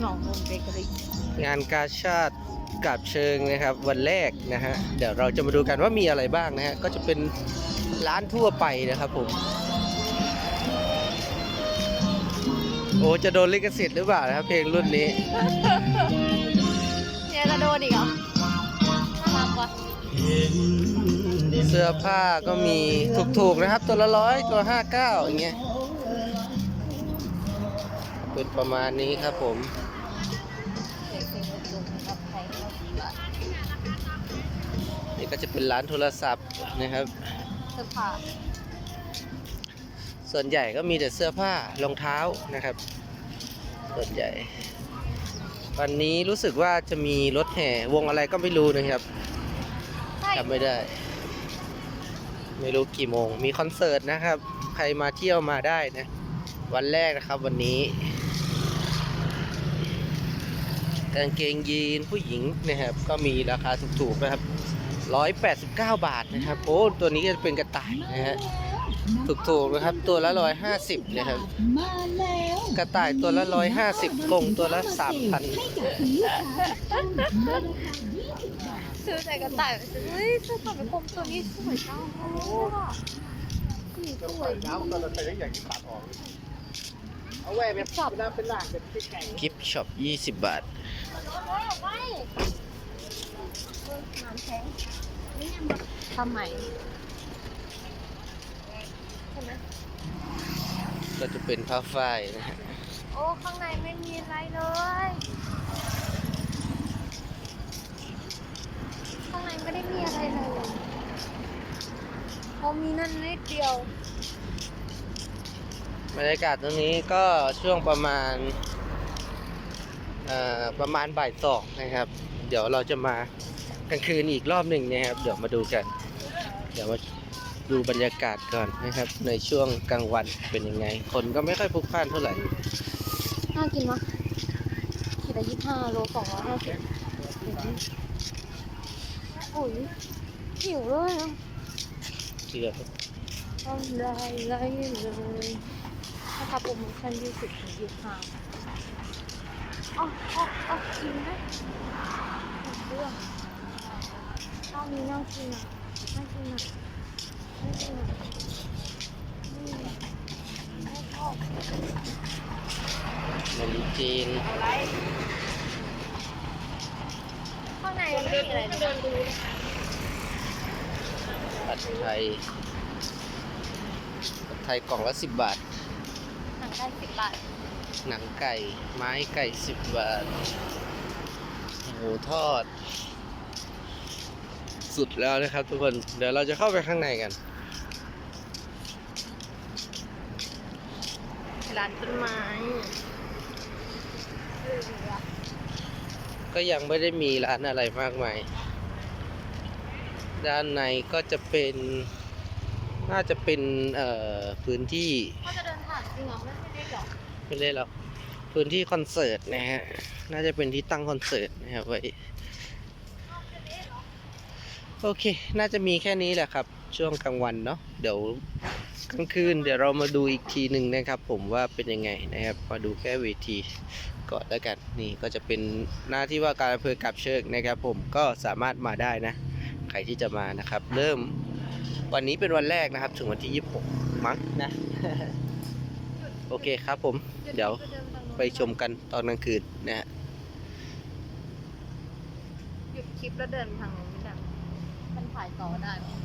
หนองนมเบเกอรี่งานกาชาติกาบเชิงนะครับ วันแรกนะฮะเดี๋ยวเราจะมาดูกันว่ามีอะไรบ้างนะฮะก็จะเป็นร้านทั่วไปนะครับผมโอ้จะโดนลิขสิทธิ์หรือเปล่านะครับเพลงรุ่นนี้ เนี่ยจะโดนอีกเหรอน่ารักว่ะเสื้อผ้าก็มีถูกๆนะครับ ตัวละร้อยตัวห้าเก้าอย่างเงี้ย เป็นประมาณนี้ครับผมเด็กเป็นกลุ่มกับใครเข้าดีกว่านี่ก็จะเป็นร้านโทรศัพท์นะครับเสื้อผ้าส่วนใหญ่ก็มีแต่เสื้อผ้ารองเท้านะครับ ส่วนใหญ่ วันนี้รู้สึกว่าจะมีรถแห่วงอะไรก็ไม่รู้นะครับใช่จำไม่ได้ ไม่รู้กี่โมง มีคอนเสิร์ตนะครับ ใครมาเที่ยวมาได้นะ วันแรกนะครับวันนี้ กางเกงยีนผู้หญิงนะครับ ก็มีราคาถูกๆนะครับ 189 บาทนะครับ โอ้ตัวนี้จะเป็นกระต่ายนะฮะถูกๆนะครับ ตัวละ150นะครับมาแล้วกระต่ายตัวละ150กงตัวละ3,000ให้กับคุณลูกค้าต้องลดราคา20บาทซื้อแต่กระต่ายไปซื้อเฮ้ยเสื้อผ้าเป็นคมตัวนี้สวยจังเลยสีสวยจังเอาแหวนแบบชอบเป็นหลังเป็นไก่กิฟช็อป20บาท น้ำแข็งทำไมใช่ไหมก็จะเป็นผ้าฝ้ายนะฮะโอ้ ข้างในไม่มีอะไรเลย ข้างในไม่ได้มีอะไรเลยโอ้มีนั่นนิดเดียว บรรยากาศตรงนี้ก็ช่วงประมาณเอ่อ ประมาณบ่ายสองนะครับ เดี๋ยวเราจะมากลางคืนอีกรอบหนึ่งนะครับ เดี๋ยวมาดูกัน เดี๋ยวมาดูบรรยากาศก่อนนะครับ ในช่วงกลางวันเป็นยังไง คนก็ไม่ค่อยพลุกพล่านเท่าไหร่น่ากินมะขีดละยี่ห้าโลสองร้อยห้าสิบโอ้ยหิวเลยอะเชื่อทำลายไหลเลยนะคะโปรโมชั่นยี่สิบถึงยี่ห้า อ๋ออ๋ออ๋อกินไหมเรื่องตอนนี้น่ากินอะน่ากินอะน่ากินอะอืมไม่ชอบมะลิจีนข้างในมันไม่มีอะไรเลยผัดไทยผัดไทยกล่องละสิบบาท นังได้สิบบาท หนังไก่ ไม้ไก่สิบบาท หมูทอด สุดแล้วนะครับทุกคน เดี๋ยวเราจะเข้าไปข้างในกัน ร้านต้นไม้เออว่ะก็ยังไม่ได้มีร้านอะไรมากมาย ด้านในก็จะเป็น น่าจะเป็น เอ่อ พื้นที่เขา จะเดินผ่านจริงเหรอไม่ได้หรอกไม่ได้หรอกพื้นที่คอนเสิร์ตนะฮะ น่าจะเป็นที่ตั้งคอนเสิร์ตนะครับไว้ โอเค น่าจะมีแค่นี้แหละครับ ช่วงกลางวันเนาะ เดี๋ยวกลางคืนเดี๋ยวเรามาดูอีกทีหนึ่งนะครับ ผมว่าเป็นยังไงนะครับ มาดูแค่เวทีก่อนแล้วกัน นี่ก็จะเป็นหน้าที่ว่าการอำเภอกับเชิงนะครับ ผมก็สามารถมาได้นะ ใครที่จะมานะครับ เริ่มวันนี้เป็นวันแรกนะครับ ถึงวันที่ 26 มั้งนะ โอเคครับผม เดี๋ยวไปชมกันตอนกลางคืนนะฮะหยุดคลิปแล้วเดินทางนู้นไม่ได้มันถ่ายต่อได้